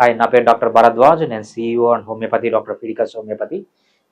Hi నా పేరు doctor Bharadwaj నేను సీఈఓ అండ్ హోమియోపతి డాక్టర్ ఫిడికస్ హోమియోపతి.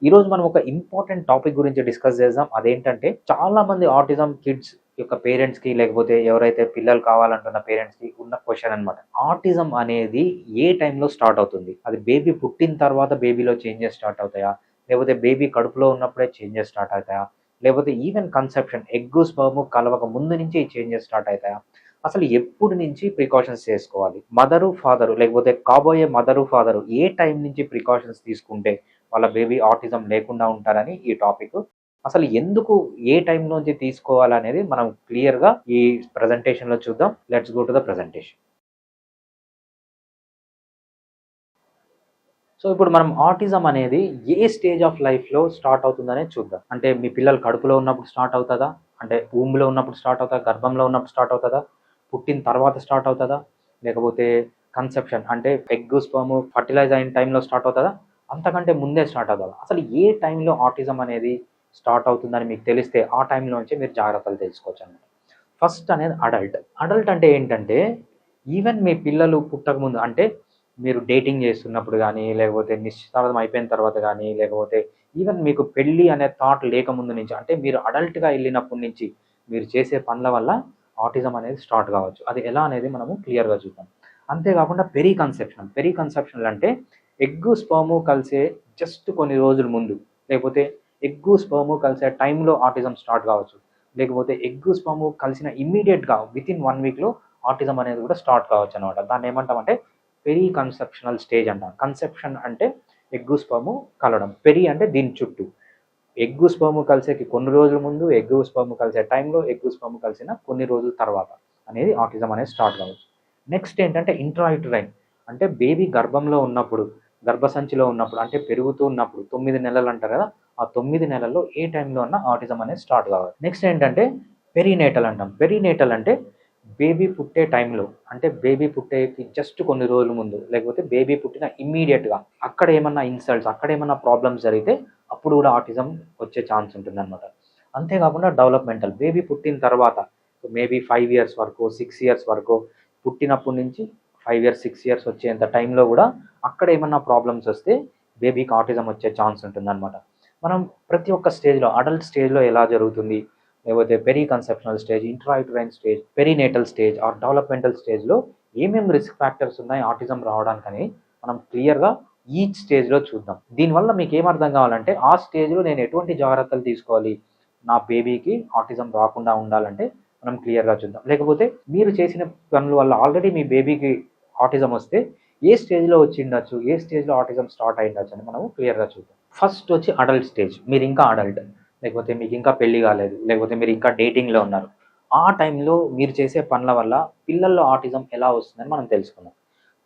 ఈ రోజు మనం ఒక ఇంపార్టెంట్ టాపిక్ గురించి డిస్కస్ చేద్దాం. అదేంటంటే చాలా మంది ఆటిజం కిడ్స్ యొక్క పేరెంట్స్కి లేకపోతే ఎవరైతే పిల్లలు కావాలంటున్న పేరెంట్స్కి ఉన్న క్వశ్చన్ అనమాట ఆటిజం అనేది ఏ టైంలో స్టార్ట్ అవుతుంది? అది బేబీ పుట్టిన తర్వాత బేబీలో చేంజెస్ స్టార్ట్ అవుతాయా? లేకపోతే బేబీ కడుపులో ఉన్నప్పుడే చేంజెస్ స్టార్ట్ అవుతాయా? లేకపోతే ఈవెన్ కన్సెప్షన్ ఎగ్గు స్పర్మ్ కలవక ముందు నుంచి ఈ చేంజెస్ స్టార్ట్ అవుతాయా? అసలు ఎప్పుడు నుంచి ప్రికాషన్స్ చేసుకోవాలి? మదరు ఫాదరు లేకపోతే కాబోయే మదరు ఫాదరు ఏ టైం నుంచి ప్రికాషన్స్ తీసుకుంటే వాళ్ళ బేబీ ఆటిజం లేకుండా ఉంటారని ఈ టాపిక్ అసలు ఎందుకు ఏ టైం నుంచి తీసుకోవాలనేది మనం క్లియర్గా ఈ ప్రజెంటేషన్లో చూద్దాం. Let's go to the presentation so ఇప్పుడు మనం ఆటిజం అనేది ఏ స్టేజ్ ఆఫ్ లైఫ్లో స్టార్ట్ అవుతుందనే చూద్దాం. అంటే మీ పిల్లలు కడుపులో ఉన్నప్పుడు స్టార్ట్ అవుతుందా? అంటే ఊమిలో ఉన్నప్పుడు స్టార్ట్ అవుతుందా? గర్భంలో ఉన్నప్పుడు స్టార్ట్ అవుతుందా? పుట్టిన తర్వాత స్టార్ట్ అవుతుందా? లేకపోతే కన్సెప్షన్ అంటే ఎగ్ స్పర్మ్ ఫర్టిలైజ్ అయిన టైంలో స్టార్ట్ అవుతుందా? అంతకంటే ముందే స్టార్ట్ అవుతుందా? అసలు ఏ టైంలో ఆటిజం అనేది స్టార్ట్ అవుతుందని మీకు తెలిస్తే ఆ టైంలోంచి మీరు జాగ్రత్తలు తెలుసుకోవచ్చు అనమాట ఫస్ట్ అనేది అడల్ట్. అడల్ట్ అంటే ఏంటంటే ఈవెన్ మీ పిల్లలు పుట్టకముందు అంటే మీరు డేటింగ్ చేస్తున్నప్పుడు కానీ లేకపోతే నిశ్చితార్థం అయిపోయిన తర్వాత కానీ లేకపోతే ఈవెన్ మీకు పెళ్ళి అనే థాట్ లేకముందు నుంచి అంటే మీరు అడల్ట్గా వెళ్ళినప్పటి నుంచి మీరు చేసే పనుల వల్ల ఆటిజం అనేది స్టార్ట్ కావచ్చు. అది ఎలా అనేది మనము క్లియర్గా చూద్దాం. అంతేకాకుండా పెరీ కన్సెప్షన్ పెరీ కన్సెప్షన్లు అంటే ఎగ్గు స్పర్ము కలిసే జస్ట్ కొన్ని రోజుల ముందు. లేకపోతే ఎగ్గు స్పర్ము కలిసే టైంలో ఆటిజం స్టార్ట్ కావచ్చు. లేకపోతే ఎగ్గు స్పర్ము కలిసిన ఇమ్మీడియట్గా విత్ ఇన్ వన్ వీక్లో ఆటిజం అనేది కూడా స్టార్ట్ కావచ్చు అనమాట దాన్ని ఏమంటామంటే పెరీ కన్సెప్షనల్ స్టేజ్ అంటాం. కన్సెప్షన్ అంటే ఎగ్గు స్పర్ము కలవడం పెరీ అంటే దీని చుట్టూ. ఎగ్గు స్పర్మ్ కలిసేకి కొన్ని రోజుల ముందు ఎగ్గు స్పర్మ్ కలిసే టైంలో ఎగ్గు స్పర్మ్ కలిసిన కొన్ని రోజుల తర్వాత అనేది ఆటిజం అనేది స్టార్ట్ కావచ్చు. నెక్స్ట్ ఏంటంటే ఇంట్రాయిటరైన్ అంటే బేబీ గర్భంలో ఉన్నప్పుడు గర్భసంచిలో ఉన్నప్పుడు అంటే పెరుగుతూ ఉన్నప్పుడు తొమ్మిది నెలలు అంటారు కదా ఆ తొమ్మిది నెలల్లో ఏ టైంలో అన్న ఆటిజం అనేది స్టార్ట్ కావాలి. నెక్స్ట్ ఏంటంటే పెరీనేటల్ అంటాం. పెరీనేటల్ అంటే బేబీ పుట్టే టైంలో అంటే బేబీ పుట్టేకి జస్ట్ కొన్ని రోజుల ముందు లేకపోతే బేబీ పుట్టిన ఇమ్మీడియట్గా అక్కడ ఏమన్నా ఇన్సల్ట్స్ అక్కడ ఏమన్నా ప్రాబ్లమ్స్ జరిగితే అప్పుడు కూడా ఆటిజం వచ్చే ఛాన్స్ ఉంటుంది అనమాట అంతేకాకుండా డెవలప్మెంటల్ బేబీ పుట్టిన తర్వాత మేబీ ఫైవ్ ఇయర్స్ వరకు సిక్స్ ఇయర్స్ వరకు పుట్టినప్పటి నుంచి ఫైవ్ ఇయర్స్ సిక్స్ ఇయర్స్ వచ్చేంత టైంలో కూడా అక్కడ ఏమన్నా ప్రాబ్లమ్స్ వస్తే బేబీకి ఆటిజం వచ్చే ఛాన్స్ ఉంటుందన్నమాట. మనం ప్రతి ఒక్క స్టేజ్లో అడల్ట్ స్టేజ్లో ఎలా జరుగుతుంది లేకపోతే peri conceptional stage intrauterine stage perinatal stage or developmental స్టేజ్లో ఏమేమి రిస్క్ ఫ్యాక్టర్స్ ఉన్నాయి ఆటిజం రావడానికని మనం క్లియర్గా ఈచ్ స్టేజ్లో చూద్దాం. దీనివల్ల మీకు ఏం అర్థం కావాలంటే ఆ స్టేజ్లో నేను ఎటువంటి జాగ్రత్తలు తీసుకోవాలి? నా బేబీకి ఆటిజం రాకుండా ఉండాలంటే మనం క్లియర్గా చూద్దాం. లేకపోతే మీరు చేసిన పనుల వల్ల ఆల్రెడీ మీ బేబీకి ఆటిజం వస్తే ఏ స్టేజ్లో వచ్చి ఉండొచ్చు? ఏ స్టేజ్లో ఆటిజం స్టార్ట్ అయ్యిండొచ్చు అని మనము క్లియర్గా చూద్దాం. ఫస్ట్ వచ్చి అడల్ట్ స్టేజ్ మీరు ఇంకా అడల్ట్ లేకపోతే మీకు ఇంకా పెళ్ళి కాలేదు లేకపోతే మీరు ఇంకా డేటింగ్లో ఉన్నారు. ఆ టైంలో మీరు చేసే పనుల వల్ల పిల్లల్లో ఆటిజం ఎలా వస్తుందని మనం తెలుసుకుందాం.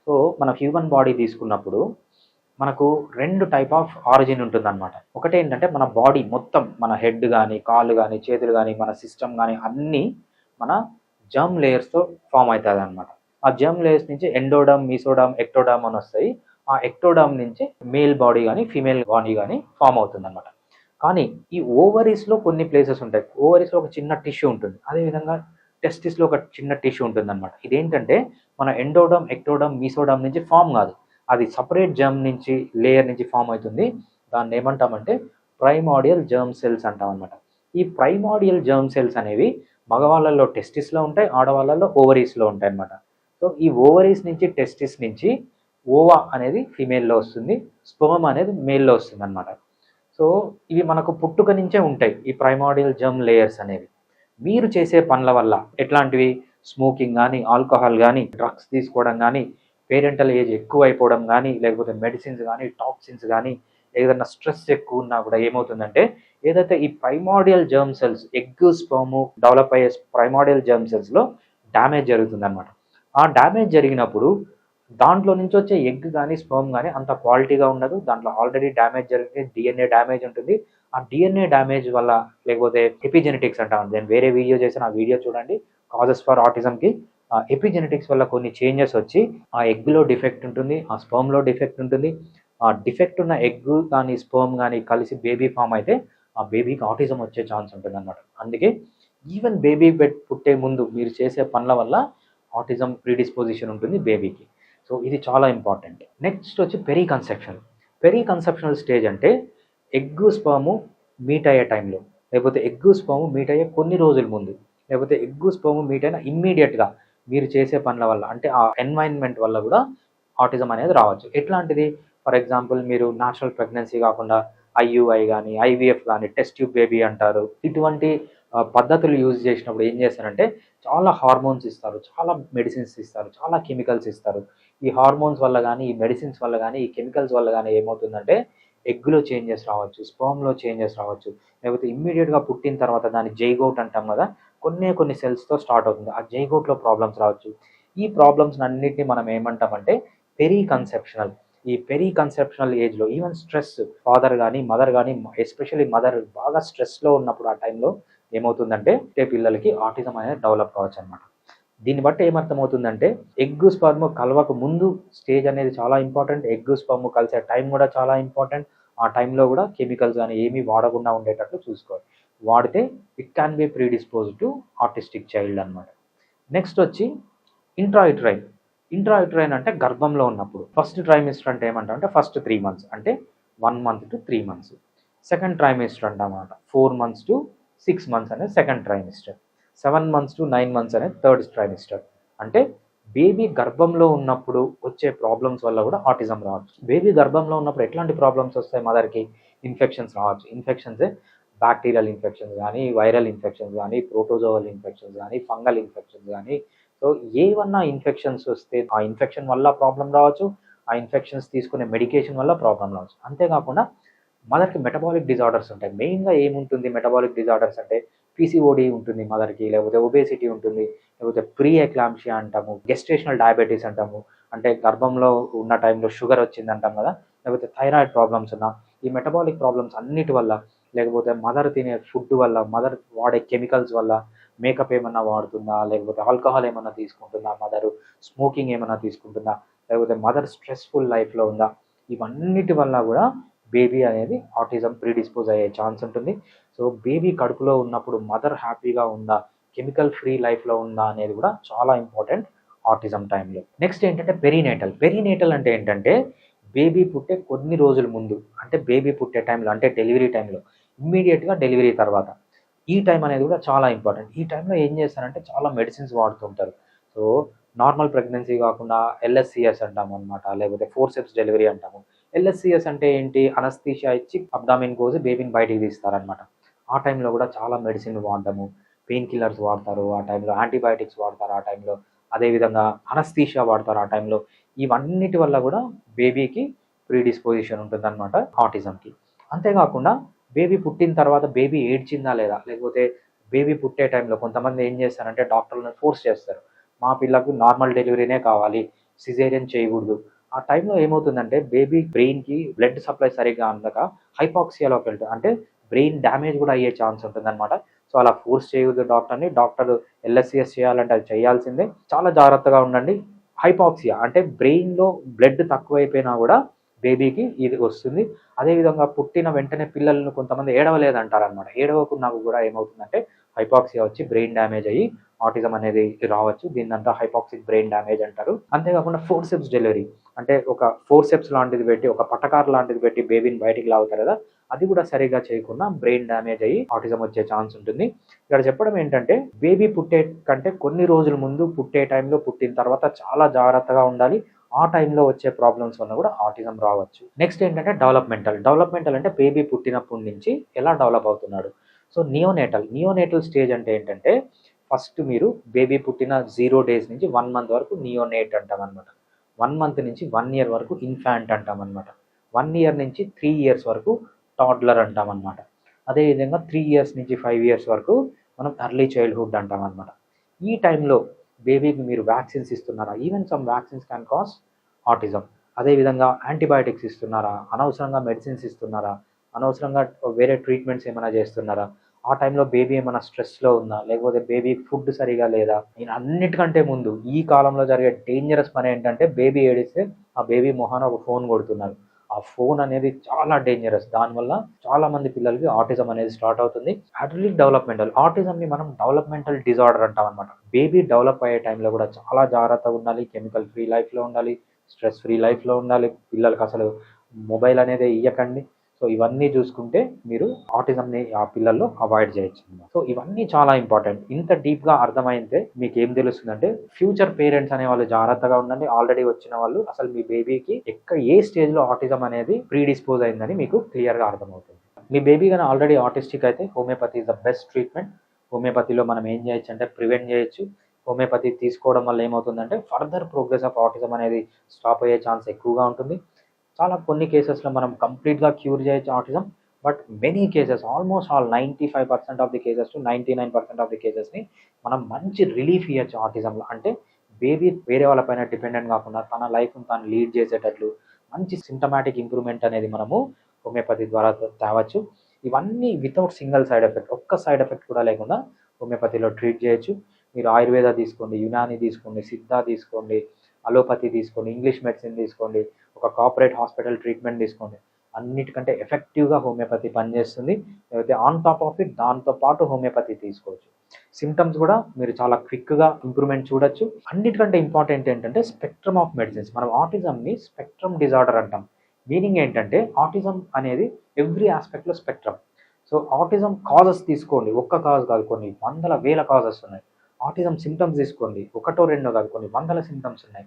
సో మన హ్యూమన్ బాడీ తీసుకున్నప్పుడు మనకు రెండు టైప్ ఆఫ్ ఆరిజిన్ ఉంటుందన్నమాట. ఒకటి ఏంటంటే మన బాడీ మొత్తం మన హెడ్ కానీ కాళ్ళు కానీ చేతులు కానీ మన సిస్టమ్ కానీ అన్నీ మన జర్మ్ లేయర్స్తో ఫామ్ అవుతుంది అనమాట ఆ జర్మ్ లేయర్స్ నుంచి ఎండోడమ్ మీసోడమ్ ఎక్టోడమ్ అని వస్తాయి. ఆ ఎక్టోడమ్ నుంచి మేల్ బాడీ కానీ ఫీమేల్ బాడీ కానీ ఫామ్ అవుతుంది అనమాట కానీ ఈ ఓవరీస్లో కొన్ని ప్లేసెస్ ఉంటాయి. ఓవరీస్లో ఒక చిన్న టిష్యూ ఉంటుంది. అదేవిధంగా టెస్టిస్లో ఒక చిన్న టిష్యూ ఉంటుంది అనమాట ఇదేంటంటే మన ఎండోడమ్ ఎక్టోడమ్ మీసోడమ్ నుంచి ఫామ్ కాదు. అది సపరేట్ జర్మ్ నుంచి లేయర్ నుంచి ఫామ్ అవుతుంది. దాన్ని ఏమంటామంటే ప్రైమాడియల్ జర్మ్ సెల్స్ అంటాం అనమాట ఈ ప్రైమాడియల్ జర్మ్ సెల్స్ అనేవి మగవాళ్ళల్లో టెస్టిస్లో ఉంటాయి ఆడవాళ్ళల్లో ఓవరీస్లో ఉంటాయి అనమాట సో ఈ ఓవరీస్ నుంచి టెస్టిస్ నుంచి ఓవా అనేది ఫీమేల్లో వస్తుంది స్పోమ్ అనేది మేల్లో వస్తుంది అనమాట సో ఇవి మనకు పుట్టుక నుంచే ఉంటాయి ఈ ప్రైమాడియల్ జర్మ్ లేయర్స్ అనేవి. మీరు చేసే పనుల వల్ల ఎట్లాంటివి? స్మోకింగ్ కానీ ఆల్కహాల్ కానీ డ్రగ్స్ తీసుకోవడం కానీ పేరెంటల్ ఏజ్ ఎక్కువ అయిపోవడం కానీ లేకపోతే మెడిసిన్స్ కానీ టాక్సిన్స్ కానీ ఏదైనా స్ట్రెస్ ఎక్కువ ఉన్నా కూడా ఏమవుతుందంటే ఏదైతే ఈ primordial germ cells egg sperm develop అయ్యే ప్రైమాడియల్ జర్మ్ సెల్స్లో డ్యామేజ్ జరుగుతుంది అనమాట ఆ డ్యామేజ్ జరిగినప్పుడు దాంట్లో నుంచి వచ్చే ఎగ్ కానీ స్పర్మ్ కానీ అంత క్వాలిటీగా ఉండదు. దాంట్లో ఆల్రెడీ డ్యామేజ్ జరిగితే డిఎన్ఏ డ్యామేజ్ ఉంటుంది. ఆ డిఎన్ఏ డ్యామేజ్ వల్ల లేకపోతే ఎపిజెనెటిక్స్ అంటాం నేను వేరే వీడియో చేసిన ఆ వీడియో చూడండి. కాజెస్ ఫర్ ఆటిజంకి ఎపిజెనెటిక్స్ వల్ల కొన్ని చేంజెస్ వచ్చి ఆ ఎగ్లో డిఫెక్ట్ ఉంటుంది ఆ స్పర్మ్లో డిఫెక్ట్ ఉంటుంది. ఆ డిఫెక్ట్ ఉన్న ఎగ్ కానీ స్పర్మ్ కానీ కలిసి బేబీ ఫామ్ అయితే ఆ బేబీకి ఆటిజం వచ్చే ఛాన్స్ ఉంటుంది అనమాట అందుకే ఈవెన్ బేబీ బెడ్ పుట్టే ముందు మీరు చేసే పనుల వల్ల ఆటిజం ప్రీడిస్పోజిషన్ ఉంటుంది బేబీకి. సో ఇది చాలా ఇంపార్టెంట్. నెక్స్ట్ వచ్చి peri conception peri conceptional stage అంటే ఎగ్గు స్పర్మ్ మీట్ అయ్యే టైంలో లేకపోతే ఎగ్గు స్పర్మ్ మీట్ అయ్యే కొన్ని రోజుల ముందు లేకపోతే ఎగ్గు స్పర్మ్ మీట్ అయిన ఇమ్మీడియట్గా మీరు చేసే పనుల వల్ల అంటే ఆ ఎన్వైర్న్మెంట్ వల్ల కూడా ఆటిజం అనేది రావచ్చు. ఎట్లాంటిది? ఫర్ ఎగ్జాంపుల్ మీరు న్యాచురల్ ప్రెగ్నెన్సీ కాకుండా ఐయుఐ కానీ ఐవీఎఫ్ కానీ టెస్ట్ ట్యూబ్ బేబీ అంటారు. ఇటువంటి పద్ధతులు యూజ్ చేసినప్పుడు ఏం చేస్తారంటే చాలా హార్మోన్స్ ఇస్తారు చాలా మెడిసిన్స్ ఇస్తారు చాలా కెమికల్స్ ఇస్తారు. ఈ హార్మోన్స్ వల్ల కానీ ఈ మెడిసిన్స్ వల్ల కానీ ఈ కెమికల్స్ వల్ల కానీ ఏమవుతుందంటే ఎగ్లో చేంజెస్ రావచ్చు స్పోమ్లో చేంజెస్ రావచ్చు లేకపోతే ఇమ్మీడియట్గా పుట్టిన తర్వాత దాన్ని జైగోట్ అంటాం కదా కొన్ని కొన్ని సెల్స్తో స్టార్ట్ అవుతుంది. ఆ జైగోట్లో ప్రాబ్లమ్స్ రావచ్చు. ఈ ప్రాబ్లమ్స్ అన్నిటిని మనం ఏమంటామంటే పెరీ కన్సెప్షనల్ ఈ పెరీ కన్సెప్షనల్ ఏజ్లో ఈవెన్ స్ట్రెస్ ఫాదర్ కానీ మదర్ కానీ ఎస్పెషల్లీ మదర్ బాగా స్ట్రెస్లో ఉన్నప్పుడు ఆ టైంలో ఏమవుతుందంటే అంటే పిల్లలకి ఆటిజం అనేది డెవలప్ కావచ్చు అనమాట దీన్ని బట్టి ఏమర్థమవుతుందంటే ఎగ్ స్పర్మ్ కలవక ముందు స్టేజ్ అనేది చాలా ఇంపార్టెంట్ ఎగ్ స్పర్మ్ కలిసే టైం కూడా చాలా ఇంపార్టెంట్ ఆ టైంలో కూడా కెమికల్స్ కానీ ఏమీ వాడకుండా ఉండేటట్లు చూసుకోవాలి. వాడితే it can be predispose to artistic child అనమాట నెక్స్ట్ వచ్చి ఇంట్రాయిట్రైన్ ఇంట్రాయిట్రైన్ అంటే గర్భంలో ఉన్నప్పుడు. ఫస్ట్ ట్రైమిస్టర్ అంటే ఏమంటాం అంటే ఫస్ట్ త్రీ మంత్స్ అంటే one month to three months second trimester అనమాట four months to six months అనేది second trimester. Seven months to nine months అనేది థర్డ్ ట్రైమిస్టర్. అంటే బేబీ గర్భంలో ఉన్నప్పుడు వచ్చే ప్రాబ్లమ్స్ వల్ల కూడా ఆటిజం రావచ్చు. బేబీ గర్భంలో ఉన్నప్పుడు ఎట్లాంటి ప్రాబ్లమ్స్ వస్తాయి మదర్కి? ఇన్ఫెక్షన్స్ రావచ్చు. ఇన్ఫెక్షన్స్ బ్యాక్టీరియల్ ఇన్ఫెక్షన్స్ కానీ వైరల్ ఇన్ఫెక్షన్స్ కానీ ప్రోటోజోవల్ ఇన్ఫెక్షన్స్ కానీ ఫంగల్ ఇన్ఫెక్షన్స్ కానీ. సో ఏవన్నా ఇన్ఫెక్షన్స్ వస్తే ఆ ఇన్ఫెక్షన్ వల్ల ప్రాబ్లం రావచ్చు. ఆ ఇన్ఫెక్షన్స్ తీసుకునే మెడికేషన్ వల్ల ప్రాబ్లం రావచ్చు. అంతేకాకుండా మదర్కి మెటబాలిక్ డిజార్డర్స్ ఉంటాయి. మెయిన్గా ఏముంటుంది? మెటబాలిక్ డిజార్డర్స్ అంటే పీసీఓడి ఉంటుంది మదర్కి లేకపోతే ఒబేసిటీ ఉంటుంది లేకపోతే ప్రీ ఎక్లాంషియా అంటాము గెస్టేషనల్ డయాబెటీస్ అంటాము అంటే గర్భంలో ఉన్న టైంలో షుగర్ వచ్చింది అంటాం కదా లేకపోతే థైరాయిడ్ ప్రాబ్లమ్స్ ఉన్న ఈ మెటబాలిక్ ప్రాబ్లమ్స్ అన్నిటి వల్ల లేకపోతే మదర్ తినే ఫుడ్ వల్ల మదర్ వాడే కెమికల్స్ వల్ల మేకప్ ఏమన్నా వాడుతుందా లేకపోతే ఆల్కహాల్ ఏమన్నా తీసుకుంటుందా మదర్ స్మోకింగ్ ఏమన్నా తీసుకుంటుందా లేకపోతే మదర్ స్ట్రెస్ఫుల్ లైఫ్లో ఉందా ఇవన్నిటి వల్ల కూడా బేబీ అనేది ఆటిజం ప్రీడిస్పోజ్ అయ్యే ఛాన్స్ ఉంటుంది. సో బేబీ కడుపులో ఉన్నప్పుడు మదర్ హ్యాపీగా ఉందా కెమికల్ ఫ్రీ లైఫ్లో ఉందా అనేది కూడా చాలా ఇంపార్టెంట్ ఆటిజం టైంలో నెక్స్ట్ ఏంటంటే పెరీనేటల్. పెరీనేటల్ అంటే ఏంటంటే బేబీ పుట్టే కొన్ని రోజుల ముందు అంటే బేబీ పుట్టే టైంలో అంటే డెలివరీ టైంలో ఇమ్మీడియట్గా డెలివరీ తర్వాత. ఈ టైం అనేది కూడా చాలా ఇంపార్టెంట్. ఈ టైంలో ఏం చేస్తారంటే చాలా మెడిసిన్స్ వాడుతుంటారు. సో నార్మల్ ప్రెగ్నెన్సీ కాకుండా ఎల్ఎస్సిఎస్ అంటాము అనమాట లేకపోతే ఫోర్ సెప్స్ డెలివరీ అంటాము. ఎల్ఎస్సిఎస్ అంటే ఏంటి? అనస్థీషియా ఇచ్చి అబ్డామిన్ కోసి బేబీని బయటికి తీస్తారనమాట ఆ టైంలో కూడా చాలా మెడిసిన్ వాడటము పెయిన్ కిల్లర్స్ వాడతారు ఆ టైంలో యాంటీబయాటిక్స్ వాడతారు ఆ టైంలో అదేవిధంగా అనస్థీషియా వాడతారు ఆ టైంలో. ఇవన్నిటి వల్ల కూడా బేబీకి ప్రీడిస్పోజిషన్ ఉంటుందన్నమాట ఆటిజంకి. అంతేకాకుండా బేబీ పుట్టిన తర్వాత బేబీ ఏడ్చిందా లేదా? లేకపోతే బేబీ పుట్టే టైంలో కొంతమంది ఏం చేస్తారంటే డాక్టర్లను ఫోర్స్ చేస్తారు. మా పిల్లకు నార్మల్ డెలివరీనే కావాలి సిజేరియన్ చేయకూడదు ఆ టైంలో ఏమవుతుందంటే బేబీ బ్రెయిన్కి బ్లడ్ సప్లై సరిగ్గా అందక హైపాక్సియాలోకి వెళ్తుంది అంటే బ్రెయిన్ డ్యామేజ్ కూడా అయ్యే ఛాన్స్ ఉంటుందన్నమాట. సో అలా ఫోర్స్ చేయదు డాక్టర్ని డాక్టర్ ఎల్ఎస్సిఎస్ చేయాలంటే అది చేయాల్సిందే. చాలా జాగ్రత్తగా ఉండండి. హైపాక్సియా అంటే బ్రెయిన్లో బ్లడ్ తక్కువైపోయినా కూడా బేబీకి ఇది వస్తుంది. అదేవిధంగా పుట్టిన వెంటనే పిల్లలను కొంతమంది ఏడవలేదంటారనమాట ఏడవకున్నా కూడా ఏమవుతుందంటే హైపాక్సియా వచ్చి బ్రెయిన్ డ్యామేజ్ అయ్యి ఆటిజం అనేది రావచ్చు. దీన్నంతా హైపాక్సిక్ బ్రెయిన్ డ్యామేజ్ అంటారు. అంతేకాకుండా ఫోర్సెప్స్ డెలివరీ అంటే ఒక ఫోర్సెప్స్ లాంటిది పెట్టి ఒక పట్టకార్ లాంటిది పెట్టి బేబీని బయటికి లాగుతారు కదా అది కూడా సరిగా చేయకుండా బ్రెయిన్ డ్యామేజ్ అయ్యి ఆటిజం వచ్చే ఛాన్స్ ఉంటుంది. ఇక్కడ చెప్పడం ఏంటంటే బేబీ పుట్టే కంటే కొన్ని రోజుల ముందు పుట్టే టైంలో పుట్టిన తర్వాత చాలా జాగ్రత్తగా ఉండాలి. ఆ టైంలో వచ్చే ప్రాబ్లమ్స్ వల్ల కూడా ఆటిజం రావచ్చు. నెక్స్ట్ ఏంటంటే డెవలప్మెంటల్ డెవలప్మెంటల్ అంటే బేబీ పుట్టినప్పటి నుంచి ఎలా డెవలప్ అవుతున్నాడు? సో నియోనేటల్ నియోనేటల్ స్టేజ్ అంటే ఏంటంటే ఫస్ట్ మీరు బేబీ పుట్టిన జీరో డేస్ నుంచి వన్ మంత్ వరకు నియోనేట్ అంటాం అనమాట వన్ మంత్ నుంచి వన్ ఇయర్ వరకు ఇన్ఫాంట్ అంటాం అనమాట వన్ ఇయర్ నుంచి త్రీ ఇయర్స్ వరకు టాడ్లర్ అంటామన్నమాట. అదేవిధంగా త్రీ ఇయర్స్ నుంచి ఫైవ్ ఇయర్స్ వరకు మనం అర్లీ చైల్డ్హుడ్ అంటామన్నమాట. ఈ టైంలో బేబీకి మీరు వ్యాక్సిన్స్ ఇస్తున్నారా? Even some vaccines can cause autism అదేవిధంగా యాంటీబయాటిక్స్ ఇస్తున్నారా? అనవసరంగా మెడిసిన్స్ ఇస్తున్నారా? అనవసరంగా వేరే ట్రీట్మెంట్స్ ఏమైనా చేస్తున్నారా? ఆ టైంలో బేబీ ఏమైనా స్ట్రెస్లో ఉందా? లేకపోతే బేబీ ఫుడ్ సరిగా లేదా? నేను అన్నిటికంటే ముందు ఈ కాలంలో జరిగే డేంజరస్ పని ఏంటంటే బేబీ ఏడిస్తే ఆ బేబీ మొహాన ఒక ఫోన్ కొడుతున్నారు. ఆ ఫోన్ అనేది చాలా డేంజరస్. దానివల్ల చాలా మంది పిల్లలకి ఆటిజం అనేది స్టార్ట్ అవుతుంది. అటలీ డెవలప్మెంటల్ ఆటిజంని మనం డెవలప్మెంటల్ డిజార్డర్ అంటాం అనమాట బేబీ డెవలప్ అయ్యే టైంలో కూడా చాలా జాగ్రత్తగా ఉండాలి. కెమికల్ ఫ్రీ లైఫ్లో ఉండాలి. స్ట్రెస్ ఫ్రీ లైఫ్లో ఉండాలి. పిల్లలకి అసలు మొబైల్ అనేది ఇవ్వకండి సో ఇవన్నీ చూసుకుంటే మీరు ఆటిజంని ఆ పిల్లల్లో అవాయిడ్ చేయొచ్చు సో ఇవన్నీ చాలా ఇంపార్టెంట్. ఇంత డీప్గా అర్థమైతే మీకు ఏం తెలుస్తుందంటే ఫ్యూచర్ పేరెంట్స్ అనే వాళ్ళు జాగ్రత్తగా ఉండండి. ఆల్రెడీ వచ్చిన వాళ్ళు అసలు మీ బేబీకి ఎక్కడ ఏ స్టేజ్లో ఆటిజం అనేది ప్రీడిస్పోజ్ అయిందని మీకు క్లియర్గా అర్థమవుతుంది. మీ బేబీ కానీ ఆల్రెడీ ఆటిస్టిక్ అయితే homeopathy is the best treatment. హోమియోపతిలో మనం ఏం చేయొచ్చు అంటే ప్రివెంట్ చేయొచ్చు. హోమియోపతి తీసుకోవడం వల్ల ఏమవుతుందంటే ఫర్దర్ ప్రోగ్రెస్ ఆఫ్ ఆటిజం అనేది స్టాప్ అయ్యే ఛాన్స్ ఎక్కువగా ఉంటుంది. చాలా కొన్ని కేసెస్లో మనం కంప్లీట్గా క్యూర్ చేయొచ్చు autism but many cases almost all ninety five percent of the cases to ninety nine percent of the కేసెస్ని మనం మంచి రిలీఫ్ ఇవ్వచ్చు ఆటిజంలో అంటే బేబీ వేరే వాళ్ళపైన డిపెండెంట్ కాకుండా తన లైఫ్ని తాను లీడ్ చేసేటట్లు మంచి సిమ్టమాటిక్ ఇంప్రూవ్మెంట్ అనేది మనము హోమియోపతి ద్వారా తేవచ్చు. ఇవన్నీ వితౌట్ సింగిల్ సైడ్ ఎఫెక్ట్ ఒక్క సైడ్ ఎఫెక్ట్ కూడా లేకుండా హోమియోపతిలో ట్రీట్ చేయొచ్చు. మీరు ఆయుర్వేద తీసుకోండి యునాని తీసుకోండి సిద్ధ తీసుకోండి అలోపతి తీసుకోండి ఇంగ్లీష్ మెడిసిన్ తీసుకోండి ఒక కార్పొరేట్ హాస్పిటల్ ట్రీట్మెంట్ తీసుకోండి. అన్నిటికంటే ఎఫెక్టివ్గా హోమియోపతి పనిచేస్తుంది. లేకపోతే ఆన్ టాప్ ఆఫ్ ఇట్ దాంతో పాటు హోమియోపతి తీసుకోవచ్చు. సిమ్టమ్స్ కూడా మీరు చాలా క్విక్గా ఇంప్రూవ్మెంట్ చూడొచ్చు. అన్నిటికంటే ఇంపార్టెంట్ ఏంటంటే స్పెక్ట్రమ్ ఆఫ్ మెడిసిన్స్ మనం ఆటిజంని స్పెక్ట్రమ్ డిజార్డర్ అంటాం. మీనింగ్ ఏంటంటే ఆటిజం అనేది ఎవ్రీ ఆస్పెక్ట్లో స్పెక్ట్రమ్ సో ఆటిజం కాజెస్ తీసుకోండి. ఒక్క కాజ్ కాదు కొన్ని వందల వేల కాజెస్ ఉన్నాయి. ఆటిజం సిమ్టమ్స్ తీసుకోండి. ఒకటో రెండో కాదు కొన్ని వందల సిమ్టమ్స్ ఉన్నాయి.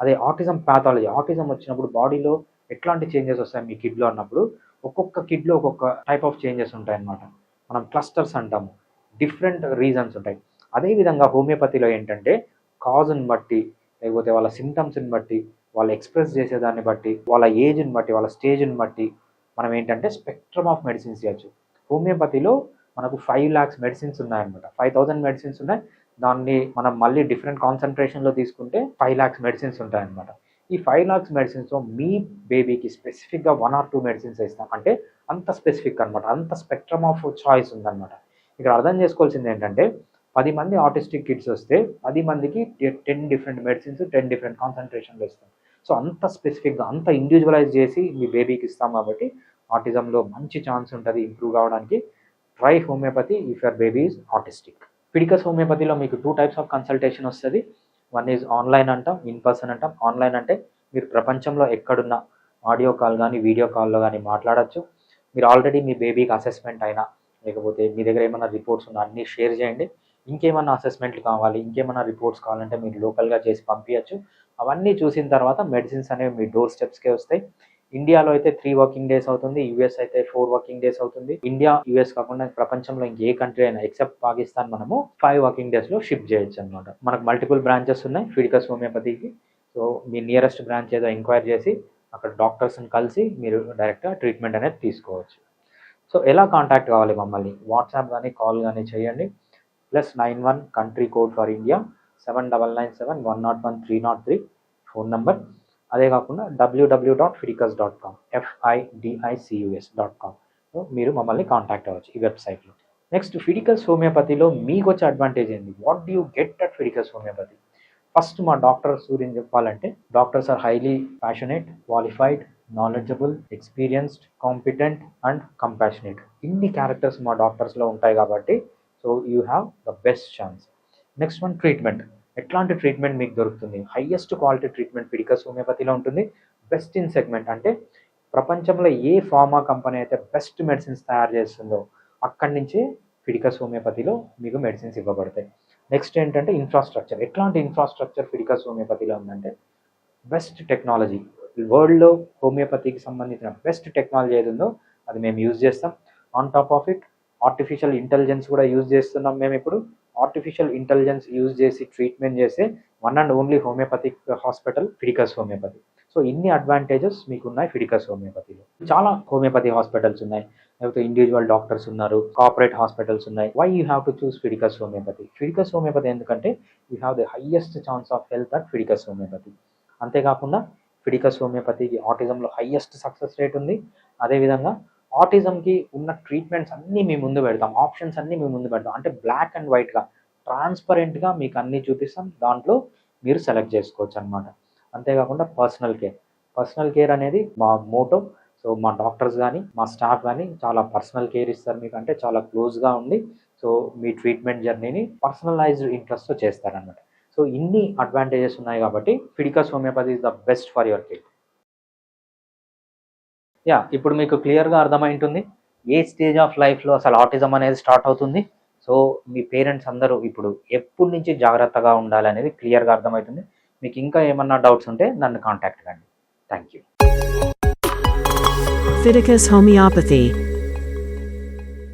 అదే ఆటిజం ప్యాథాలజీ ఆటిజం వచ్చినప్పుడు బాడీలో ఎట్లాంటి చేంజెస్ వస్తాయి మీ కిడ్లో అన్నప్పుడు? ఒక్కొక్క కిడ్లో ఒక్కొక్క టైప్ ఆఫ్ చేంజెస్ ఉంటాయన్నమాట. మనం క్లస్టర్స్ అంటాము. డిఫరెంట్ రీజన్స్ ఉంటాయి. అదేవిధంగా హోమియోపతిలో ఏంటంటే కాజ్ని బట్టి లేకపోతే వాళ్ళ సిమ్టమ్స్ని బట్టి వాళ్ళు ఎక్స్ప్రెస్ చేసేదాన్ని బట్టి వాళ్ళ ఏజ్ని బట్టి వాళ్ళ స్టేజ్ని బట్టి మనం ఏంటంటే స్పెక్ట్రమ్ ఆఫ్ మెడిసిన్స్ ఇవ్వచ్చు హోమియోపతిలో మనకు ఫైవ్ ల్యాక్స్ మెడిసిన్స్ ఉన్నాయన్నమాట. ఫైవ్ థౌజండ్ మెడిసిన్స్ ఉన్నాయి. దాన్ని మనం మళ్ళీ డిఫరెంట్ కాన్సన్ట్రేషన్లో తీసుకుంటే ఫైవ్ ల్యాక్స్ మెడిసిన్స్ ఉంటాయన్నమాట. ఈ ఫైవ్ ల్యాక్స్ మెడిసిన్స్లో మీ బేబీకి స్పెసిఫిక్గా వన్ ఆర్ టూ మెడిసిన్స్ ఇస్తాం అంటే అంత స్పెసిఫిక్ అనమాట అంత స్పెక్ట్రమ్ ఆఫ్ చాయిస్ ఉందన్నమాట. ఇక్కడ అర్థం చేసుకోవాల్సింది ఏంటంటే పది మంది ఆటిస్టిక్ కిడ్స్ వస్తే పది మందికి ten different medicines ten different కాన్సన్ట్రేషన్లో ఇస్తాం సో అంత స్పెసిఫిక్గా అంత ఇండివిజువలైజ్ చేసి మీ బేబీకి ఇస్తాం కాబట్టి ఆటిజంలో మంచి ఛాన్స్ ఉంటుంది ఇంప్రూవ్ కావడానికి. Try homeopathy if your baby is autistic Fidicus హోమియోపతిలో మీకు టూ టైప్స్ ఆఫ్ కన్సల్టేషన్ వస్తుంది. వన్ ఈజ్ ఆన్లైన్ అంటాం ఇన్ పర్సన్ అంటాం. ఆన్లైన్ అంటే మీరు ప్రపంచంలో ఎక్కడున్న ఆడియో కాల్ కానీ వీడియో కాల్లో కానీ మాట్లాడచ్చు. మీరు ఆల్రెడీ మీ బేబీకి అసెస్మెంట్ అయినా లేకపోతే మీ దగ్గర ఏమైనా రిపోర్ట్స్ ఉన్నా అన్నీ షేర్ చేయండి. ఇంకేమైనా అసెస్మెంట్లు కావాలి ఇంకేమైనా రిపోర్ట్స్ కావాలంటే మీరు లోకల్గా చేసి పంపించచ్చు అవన్నీ చూసిన తర్వాత మెడిసిన్స్ అనేవి మీ డోర్ స్టెప్స్కే వస్తాయి. ఇండియాలో అయితే త్రీ వర్కింగ్ డేస్ అవుతుంది యూఎస్ అయితే ఫోర్ వర్కింగ్ డేస్ అవుతుంది. ఇండియా యూఎస్ కాకుండా ప్రపంచంలో ఇంకే కంట్రీ అయినా ఎక్సెప్ట్ పాకిస్తాన్ మనము ఫైవ్ వర్కింగ్ డేస్లో షిప్ చేయొచ్చు అనమాట మనకు మల్టిపుల్ బ్రాంచెస్ ఉన్నాయి ఫిడికస్ హోమియోపతికి సో మీ నియరెస్ట్ బ్రాంచ్ ఏదో ఎంక్వైరీ చేసి అక్కడ డాక్టర్స్ని కలిసి మీరు డైరెక్ట్గా ట్రీట్మెంట్ అనేది తీసుకోవచ్చు. సో ఎలా కాంటాక్ట్ కావాలి మమ్మల్ని? వాట్సాప్ కానీ కాల్ కానీ చేయండి. Plus nine one country code for India seven double nine seven one not one three not three phone number అదే కాకుండా W W dot Fidicus dot com ఎఫ్ఐడిఐసియుఎస్ dot com మీరు మమ్మల్ని కాంటాక్ట్ అవ్వచ్చు ఈ వెబ్సైట్లో నెక్స్ట్ ఫిడికల్స్ హోమియోపతిలో మీకు వచ్చే అడ్వాంటేజ్ ఏంది? What do you get at Fidicus homeopathy first మా డాక్టర్స్ గురించి చెప్పాలంటే doctors are highly passionate qualified knowledgeable experienced competent and compassionate ఇన్ని క్యారెక్టర్స్ మా డాక్టర్స్లో ఉంటాయి కాబట్టి so you have the best chance next one treatment ఎట్లాంటి ట్రీట్మెంట్ మీకు దొరుకుతుంది? హైయెస్ట్ క్వాలిటీ ట్రీట్మెంట్ పిడికస్ హోమియోపతిలో ఉంటుంది. బెస్ట్ ఇన్ సెగ్మెంట్ అంటే ప్రపంచంలో ఏ ఫార్మా కంపెనీ అయితే బెస్ట్ మెడిసిన్స్ తయారు చేస్తుందో అక్కడి నుంచే ఫిడికస్ హోమియోపతిలో మీకు మెడిసిన్స్ ఇవ్వబడతాయి. నెక్స్ట్ ఏంటంటే ఇన్ఫ్రాస్ట్రక్చర్ ఎట్లాంటి ఇన్ఫ్రాస్ట్రక్చర్ ఫిడికస్ హోమియోపతిలో ఉందంటే బెస్ట్ టెక్నాలజీ వరల్డ్లో హోమియోపతికి సంబంధించిన బెస్ట్ టెక్నాలజీ ఏది ఉందో అది మేము యూజ్ చేస్తాం. On top of it artificial intelligence కూడా యూజ్ చేస్తున్నాం మేము ఇప్పుడు. ఆర్టిఫిషియల్ ఇంటెలిజెన్స్ యూజ్ చేసి ట్రీట్మెంట్ చేసే one and only homeopathic hospital Fidicus homeopathy so ఇన్ని అడ్వాంటేజెస్ మీకు ఉన్నాయి ఫిడికస్ హోమియోపతిలో చాలా హోమియోపతి హాస్పిటల్స్ ఉన్నాయి. లేకపోతే ఇండివిజువల్ డాక్టర్స్ ఉన్నారు కార్పొరేట్ హాస్పిటల్స్ ఉన్నాయి. Why you have to choose Fidicus homeopathy Fidicus homeopathy ఎందుకంటే you have the highest chance of health at Fidicus homeopathy అంతేకాకుండా ఫిడికస్ హోమియోపతికి ఆటిజంలో హైయెస్ట్ సక్సెస్ రేట్ ఉంది. అదేవిధంగా ఆటిజంకి ఉన్న ట్రీట్మెంట్స్ అన్నీ మీ ముందు పెడతాం. ఆప్షన్స్ అన్నీ మీ ముందు పెడతాం. అంటే బ్లాక్ అండ్ వైట్గా ట్రాన్స్పరెంట్గా మీకు అన్నీ చూపిస్తాం. దాంట్లో మీరు సెలెక్ట్ చేసుకోవచ్చు అనమాట అంతేకాకుండా పర్సనల్ కేర్. పర్సనల్ కేర్ అనేది మా మోటో. సో మా డాక్టర్స్ కానీ మా స్టాఫ్ కానీ చాలా పర్సనల్ కేర్ ఇస్తారు మీకు. అంటే చాలా క్లోజ్గా ఉండి సో మీ ట్రీట్మెంట్ జర్నీని పర్సనలైజ్డ్ ఇంట్రెస్ట్తో చేస్తారనమాట సో ఇన్ని అడ్వాంటేజెస్ ఉన్నాయి కాబట్టి Fidicus homeopathy is the best for your care yeah ఇప్పుడు మీకు క్లియర్గా అర్థమైంటుంది ఏ స్టేజ్ ఆఫ్ లైఫ్లో అసలు ఆటిజం అనేది స్టార్ట్ అవుతుంది? సో మీ పేరెంట్స్ అందరూ ఇప్పుడు ఎప్పటి నుంచి జాగ్రత్తగా ఉండాలనేది క్లియర్గా అర్థమవుతుంది. మీకు ఇంకా ఏమన్నా డౌట్స్ ఉంటే నన్ను కాంటాక్ట్ కండి. Thank you. Fiticus Homeopathy